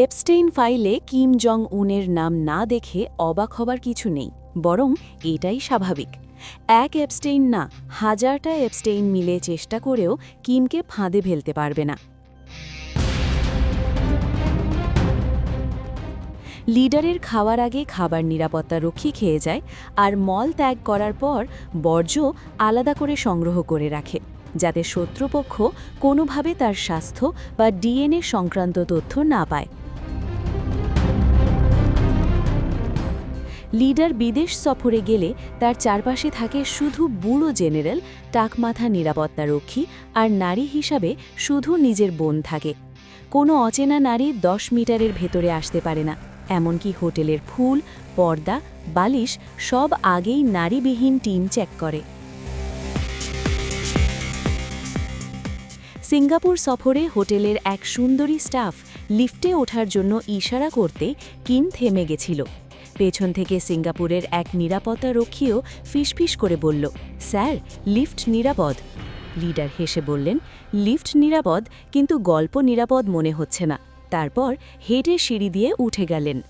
Epstein ফাইলে Kim Jong উনের নাম না দেখে অবাক হবার কিছু নেই, বরং এটাই স্বাভাবিক। এক এপস্টেইন না, হাজারটা এপস্টেইন মিলে চেষ্টা করেও কিমকে ফাঁদে ফেলতে পারবে না। লিডারের খাওয়ার আগে খাবার নিরাপত্তা রক্ষী খেয়ে যায় আর মল ত্যাগ করার পর বর্জ্য আলাদা করে সংগ্রহ করে রাখে, যাতে শত্রুপক্ষ কোনোভাবে তার স্বাস্থ্য বা ডিএনএ সংক্রান্ত তথ্য না পায়। লিডার বিদেশ সফরে গেলে তার চারপাশে থাকে শুধু বুড়ো জেনারেল, টাকমাথা নিরাপত্তারক্ষী আর নারী হিসাবে শুধু নিজের বোন থাকে। কোনো অচেনা নারী দশ মিটারের ভেতরে আসতে পারে না। এমনকি হোটেলের ফুল, পর্দা, বালিশ সব আগেই নারীবিহীন টিম চেক করে। সিঙ্গাপুর সফরে হোটেলের এক সুন্দরী স্টাফ লিফটে ওঠার জন্য ইশারা করতে কিম থেমে গেছিল। পেছন থেকে সিঙ্গাপুরের এক নিরাপত্তা রক্ষীও ফিসফিস করে বলল, স্যার, লিফট নিরাপদ। লিডার হেসে বললেন, লিফট নিরাপদ, কিন্তু গল্প নিরাপদ মনে হচ্ছে না। তারপর হেঁটে সিঁড়ি দিয়ে উঠে গেলেন।